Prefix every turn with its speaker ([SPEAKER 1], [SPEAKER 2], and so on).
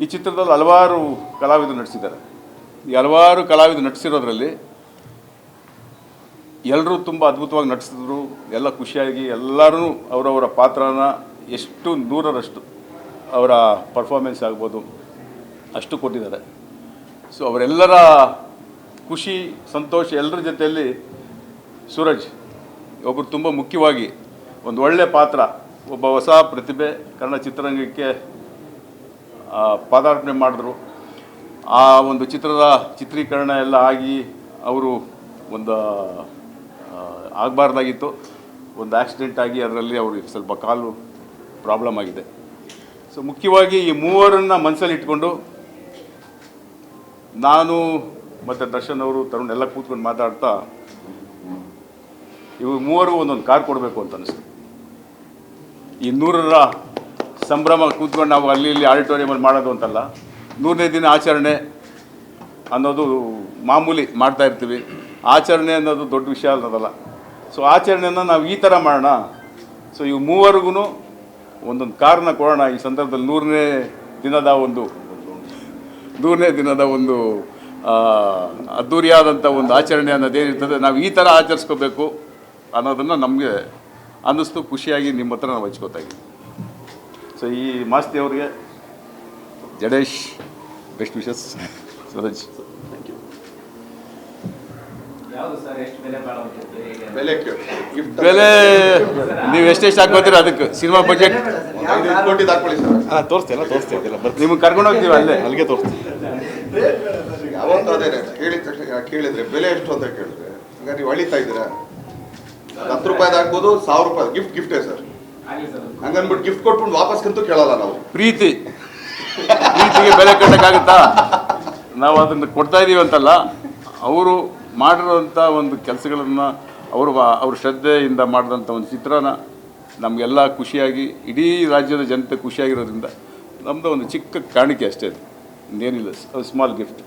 [SPEAKER 1] ಈ ಚಿತ್ರದಲ್ಲಿ ಹಲವಾರು ಕಲಾವಿದರು ನಟಿಸಿದ್ದಾರೆ. ಈ ಹಲವಾರು ಕಲಾವಿದರು ನಟಿಸಿರೋದ್ರಲ್ಲಿ ಎಲ್ಲರೂ ತುಂಬ ಅದ್ಭುತವಾಗಿ ನಟಿಸಿದ್ರು. ಎಲ್ಲ ಖುಷಿಯಾಗಿ ಎಲ್ಲರೂ ಅವರವರ ಪಾತ್ರನ ಎಷ್ಟು ನೂರರಷ್ಟು ಅವರ ಪರ್ಫಾರ್ಮೆನ್ಸ್ ಆಗ್ಬೋದು ಅಷ್ಟು ಕೊಟ್ಟಿದ್ದಾರೆ. ಸೊ ಅವರೆಲ್ಲರ ಖುಷಿ, ಸಂತೋಷ ಎಲ್ಲರ ಜೊತೆಯಲ್ಲಿ ಸೂರಜ್ ಒಬ್ಬರು ತುಂಬ ಮುಖ್ಯವಾಗಿ ಒಂದು ಒಳ್ಳೆಯ ಪಾತ್ರ, ಒಬ್ಬ ಹೊಸ ಪ್ರತಿಭೆ, ಕನ್ನಡ ಚಿತ್ರರಂಗಕ್ಕೆ ಪಾದಾರ್ಪಣೆ ಮಾಡಿದ್ರು. ಆ ಒಂದು ಚಿತ್ರದ ಚಿತ್ರೀಕರಣ ಎಲ್ಲ ಆಗಿ ಅವರು ಒಂದು ಆಗಬಾರ್ದಾಗಿತ್ತು. ಒಂದು ಆಕ್ಸಿಡೆಂಟ್ ಆಗಿ ಅದರಲ್ಲಿ ಅವ್ರಿಗೆ ಸ್ವಲ್ಪ ಕಾಲು ಪ್ರಾಬ್ಲಮ್ ಆಗಿದೆ. ಸೊ ಮುಖ್ಯವಾಗಿ ಈ ಮೂವರನ್ನು ಮನಸ್ಸಲ್ಲಿ ಇಟ್ಕೊಂಡು ನಾನು ಮತ್ತು ದರ್ಶನ್ ಅವರು ತರುಣ್ ಎಲ್ಲ ಕೂತ್ಕೊಂಡು ಮಾತಾಡ್ತಾ ಇವ್ರು ಮೂವರು ಒಂದೊಂದು ಕಾರ್ ಕೊಡಬೇಕು ಅಂತ ಅನಿಸ್ತು. ಈ ನೂರರ ಸಂಭ್ರಮ ಕೂತ್ಕೊಂಡು ನಾವು ಅಲ್ಲಿ ಇಲ್ಲಿ ಆಡಿಟೋರಿಯಮಲ್ಲಿ ಮಾಡೋದು ಅಂತಲ್ಲ, ನೂರನೇ ದಿನ ಆಚರಣೆ ಅನ್ನೋದು ಮಾಮೂಲಿ ಮಾಡ್ತಾ ಇರ್ತೀವಿ. ಆಚರಣೆ ಅನ್ನೋದು ದೊಡ್ಡ ವಿಷಯ ಅನ್ನೋದಲ್ಲ. ಸೊ ಆಚರಣೆಯನ್ನು ನಾವು ಈ ಥರ ಮಾಡೋಣ. ಸೊ ಇವು ಮೂವರಿಗೂ ಒಂದೊಂದು ಕಾರಣ ಕೊಡೋಣ. ಈ ಸಂದರ್ಭದಲ್ಲಿ ನೂರನೇ ದಿನದ ಒಂದು, ನೂರನೇ ದಿನದ ಒಂದು ಅದ್ಧೂರಿಯಾದಂಥ ಒಂದು ಆಚರಣೆ ಅನ್ನೋದೇನಿರ್ತದೆ ನಾವು ಈ ಥರ ಆಚರಿಸ್ಕೋಬೇಕು ಅನ್ನೋದನ್ನು ನಮಗೆ ಅನ್ನಿಸ್ತು, ಖುಷಿಯಾಗಿ ನಿಮ್ಮ ಹತ್ರ ನಾವು ಹಚ್ಕೋತಾ ಇದ್ದೀವಿ. ಸೊ ಈ ಮಾಸ್ತಿ ಅವರಿಗೆ Jadesh best wishes Suraj. Thank you
[SPEAKER 2] ಯಾವುದು ಸರ್ ಎಷ್ಟು ಬೆಲೆ
[SPEAKER 3] ಬೆಲೆ ಕೇಳಿ ಗಿಫ್ಟ್
[SPEAKER 1] ಬೆಲೆ ನೀವು ಎಷ್ಟೆಷ್ಟು ಹಾಕೋತೀರ ಅದಕ್ಕೆ. ಸಿನಿಮಾ ಬಜೆಟ್
[SPEAKER 3] ಐದು ಕೋಟಿ ಹಾಕೊಳ್ಳಿ ಸರ್.
[SPEAKER 4] ಹಾಂ ತೋರಿಸ್ತೀಯಲ್ಲ ತೋರಿಸ್ತೀಯಲ್ಲ ಬರ್ತೀನಿ
[SPEAKER 1] ನಿಮಗೆ ಕರ್ಕೊಂಡು ಹೋಗ್ತೀವಿ ಅಲ್ಲೇ?
[SPEAKER 4] ಅಲ್ಲಿಗೆ ತೋರಿಸ್ತೀವಿ
[SPEAKER 3] ಯಾವತ್ತೂ ಅದೇನೆ ಕೇಳಿದ ತಕ್ಷಣ ಕೇಳಿದ್ರೆ ಬೆಲೆ ಎಷ್ಟು ಅಂತ ಕೇಳಿದ್ರೆ ಈಗ ನೀವು ಅಳಿತಾ ಇದ್ದೀರಾ? ಹತ್ತು ರೂಪಾಯಿದು ಹಾಕ್ಬೋದು ಸಾವಿರ ರೂಪಾಯಿ ಗಿಫ್ಟ್ ಗಿಫ್ಟೇ ಸರ್. ಗಿಫ್ಟ್ ಕೊಟ್ಬಿಟ್ಟು ಕಂತು ಕೇಳಲ್ಲ ನಾವು.
[SPEAKER 1] ಪ್ರೀತಿ. ಪ್ರೀತಿಗೆ ಬೆಲೆ ಕಟ್ಟಕ್ಕಾಗುತ್ತಾ? ನಾವು ಅದನ್ನು ಕೊಡ್ತಾ ಇದೀವಿ ಅಂತಲ್ಲ, ಅವರು ಮಾಡಿರೋಂಥ ಒಂದು ಕೆಲಸಗಳನ್ನ ಅವರು ಅವ್ರ ಶ್ರದ್ಧೆಯಿಂದ ಮಾಡಿದಂಥ ಒಂದು ಚಿತ್ರನ ನಮಗೆಲ್ಲ ಖುಷಿಯಾಗಿ, ಇಡೀ ರಾಜ್ಯದ ಜನತೆ ಖುಷಿಯಾಗಿರೋದ್ರಿಂದ ನಮ್ಮದು ಒಂದು ಚಿಕ್ಕ ಕಾಣಿಕೆ ಅಷ್ಟೇ ಅದು. ಇನ್ನೇನಿಲ್ಲ ಸ್ಮಾಲ್ ಗಿಫ್ಟ್